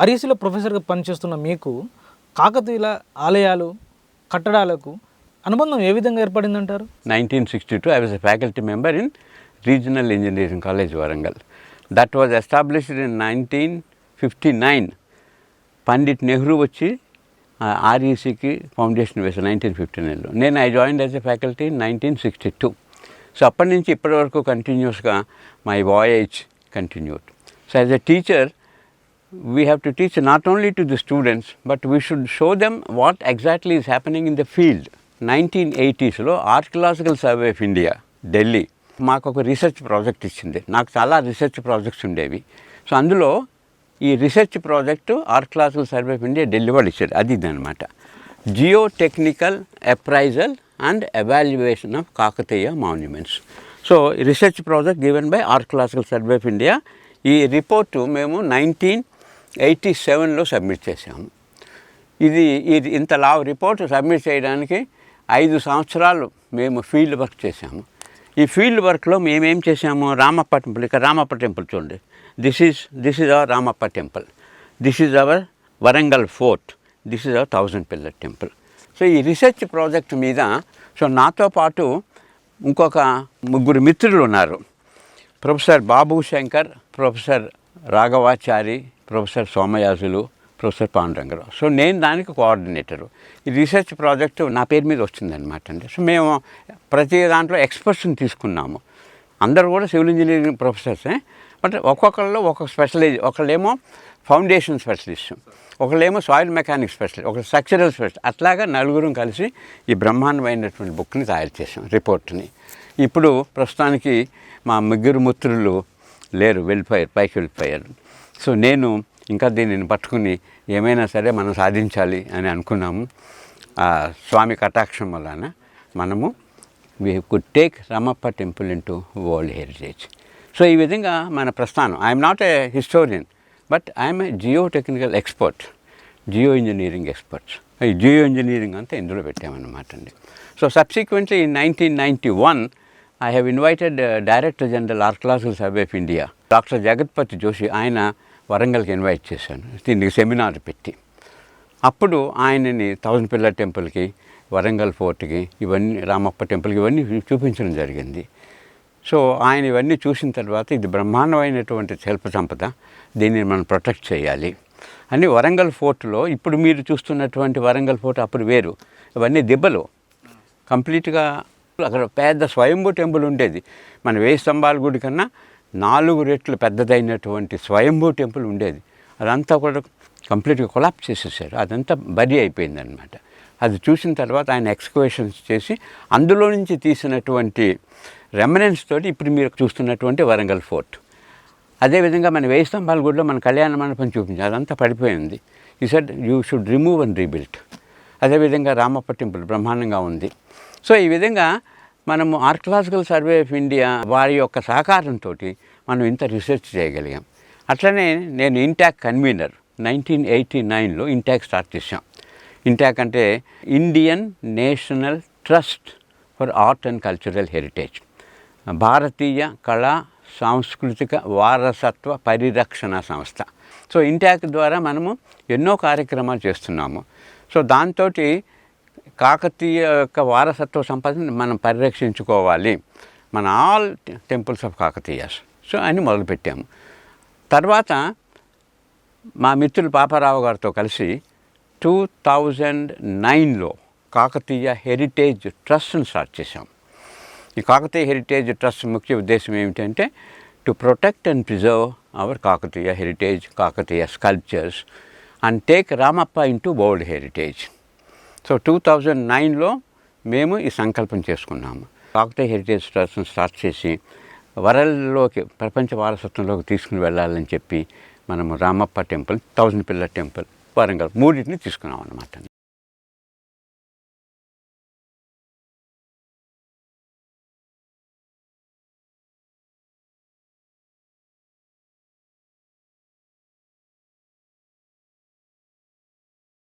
ఆర్ఈసీలో ప్రొఫెసర్గా పనిచేస్తున్న మీకు కాకతీయుల ఆలయాలు కట్టడాలకు అనుబంధం ఏ విధంగా ఏర్పడిందంటారు 1962, I was a faculty member in Regional Engineering College, Warangal. That was established in 1959. Pandit Nehru వచ్చి ఆర్ఈసీకి ఫౌండేషన్ వేశారు నైన్టీన్ ఫిఫ్టీ నైన్లో నేను I join as a faculty in nineteen sixty two so అప్పటి నుంచి ఇప్పటి వరకు కంటిన్యూస్గా my voyage continued so as a teacher we have to teach not only to the students, but we should show them what exactly is happening in the field. 1980స్లో archaeological survey of India Delhi మాకు ఒక research project ఇచ్చింది. నాకు చాలా research projects ఉండేవి. So అందులో ఈ research project archaeological survey of India Delhi వాళ్ళు ఇచ్చారు. అది ఇదనమాట geotechnical appraisal and evaluation of Kakatiya monuments so research project given by archaeological survey of India ఈ రిపోర్టు మేము నైన్టీన్ ఎయిటీ సెవెన్లో సబ్మిట్ చేసాము ఇది ఇది ఇంత లావు రిపోర్ట్ సబ్మిట్ చేయడానికి ఐదు సంవత్సరాలు మేము ఫీల్డ్ వర్క్ చేశాము. ఈ ఫీల్డ్ వర్క్లో మేమేం చేసాము రామప్ప టెంపుల్ ఇక్కడ రామప్ప టెంపుల్ చూడండి. This is this is our Ramappa temple. This is our Warangal fort. This is our thousand pillar temple. So ఈ రీసెర్చ్ ప్రాజెక్ట్ మీద సో నాతో పాటు ఇంకొక ముగ్గురు మిత్రులు ఉన్నారు. Professor Babu Shankar professor Raghavachari professor Somayajulu professor Pandurangarao. So నేను దానికి కోఆర్డినేటరు. ఈ రీసెర్చ్ ప్రాజెక్టు నా పేరు మీద వచ్చిందనమాట అండి. సో మేము ప్రతి దాంట్లో ఎక్స్పర్ట్స్ని తీసుకున్నాము. అందరూ కూడా సివిల్ ఇంజనీరింగ్ ప్రొఫెసర్సే బట్ ఒక్కొక్కరిలో ఒక్కొక్క స్పెషలైజ్ ఒకళ్ళేమో ఫౌండేషన్ స్పెషలిస్ట్ ఒకళ్ళేమో సాయిల్ మెకానిక్ స్పెషలిస్ట్ ఒక స్ట్రక్చరల్ స్పెషలిస్ట్. అట్లాగా నలుగురం కలిసి ఈ బ్రహ్మాండమైనటువంటి బుక్ని తయారు చేసాం రిపోర్ట్ని. ఇప్పుడు ప్రస్తుతానికి మా ముగ్గురు మిత్రులు లేరు వెళ్ళిపోయారు పైకి వెళ్ళిపోయారు. సో నేను ఇంకా దీనిని పట్టుకుని ఏమైనా సరే మనం సాధించాలి అని అనుకున్నాము. ఆ స్వామి కటాక్షం వలన మనము we could take Ramappa temple into world heritage so ఈ విధంగా మన ప్రస్థానం. I'm not a historian but I'm a geotechnical expert geo engineering experts ఈ జియో ఇంజనీరింగ్ అంతా ఇందులో పెట్టామన్నమాట అండి. So subsequently in nineteen ninety one I have invited director general archaeological survey of India doctor Jagatpati Joshi ఆయన వరంగల్కి invite చేశాను. దీనికి seminar పెట్టి. అప్పుడు ఆయనని థౌజండ్ పిల్లర్ టెంపుల్కి వరంగల్ ఫోర్ట్కి ఇవన్నీ రామప్ప టెంపుల్కి ఇవన్నీ చూపించడం జరిగింది. సో ఆయన ఇవన్నీ చూసిన తర్వాత ఇది బ్రహ్మాండమైనటువంటి శిల్ప సంపద దీన్ని మనం ప్రొటెక్ట్ చేయాలి అని వరంగల్ ఫోర్ట్లో ఇప్పుడు మీరు చూస్తున్నటువంటి వరంగల్ ఫోర్ట్ అప్పుడు వేరు. ఇవన్నీ దిబ్బలు. కంప్లీట్గా అక్కడ పెద్ద స్వయంభూ టెంపుల్ ఉండేది. మన వేయి స్తంభాల గుడి కన్నా నాలుగు రెట్లు పెద్దదైనటువంటి స్వయంభూ టెంపుల్ ఉండేది. అదంతా కూడా కంప్లీట్గా కొలాప్ చేసేసారు. అదంతా బరి అయిపోయిందనమాట అది చూసిన తర్వాత ఆయన ఎక్స్కవేషన్స్ చేసి అందులో నుంచి తీసినటువంటి రెమనెన్స్ తోటి ఇప్పుడు మీరు చూస్తున్నటువంటి వరంగల్ ఫోర్ట్. అదేవిధంగా మన వేయి స్తంభాల గుడిలో మన కళ్యాణ మండపం చూపించారు. అదంతా పడిపోయింది ఈ said you should remove and rebuilt అదేవిధంగా రామప్ప టెంపుల్ బ్రహ్మాండంగా ఉంది. సో ఈ విధంగా మనము ఆర్కలాజికల్ సర్వే ఆఫ్ ఇండియా వారి యొక్క సహకారంతో మనం ఇంత రీసెర్చ్ చేయగలిగాం. అట్లనే నేను ఇంటాక్ కన్వీనర్ నైన్టీన్ ఎయిటీ నైన్లో ఇంటాక్ స్టార్ట్ చేశాం. ఇంటాక్ అంటే Indian National Trust for Art and Cultural Heritage. భారతీయ కళా సాంస్కృతిక వారసత్వ పరిరక్షణ సంస్థ. సో ఇంటాక్ ద్వారా మనము ఎన్నో కార్యక్రమాలు చేస్తున్నాము. సో దాంతో కాకతీయ యొక్క వారసత్వ సంపదని మనం పరిరక్షించుకోవాలి. మన all temples of Kakatiyas so అని మొదలుపెట్టాము. తర్వాత మా మిత్రులు పాపారావు గారితో కలిసి టూ థౌజండ్ నైన్లో కాకతీయ హెరిటేజ్ ట్రస్ట్ని స్టార్ట్ చేశాం. ఈ కాకతీయ హెరిటేజ్ ట్రస్ట్ ముఖ్య ఉద్దేశం ఏమిటంటే to protect and preserve our Kakatiya heritage Kakatiya sculptures and take Ramappa into world heritage so two thousand నైన్లో మేము ఈ సంకల్పం చేసుకున్నాము. కాకతీయ హెరిటేజ్ ట్రస్ట్ని స్టార్ట్ చేసి వరల్డ్లోకి ప్రపంచ వారసత్వంలోకి తీసుకుని వెళ్ళాలని చెప్పి మనము Ramappa temple thousand pillar temple Warangal మూడింటిని తీసుకున్నాం అన్నమాట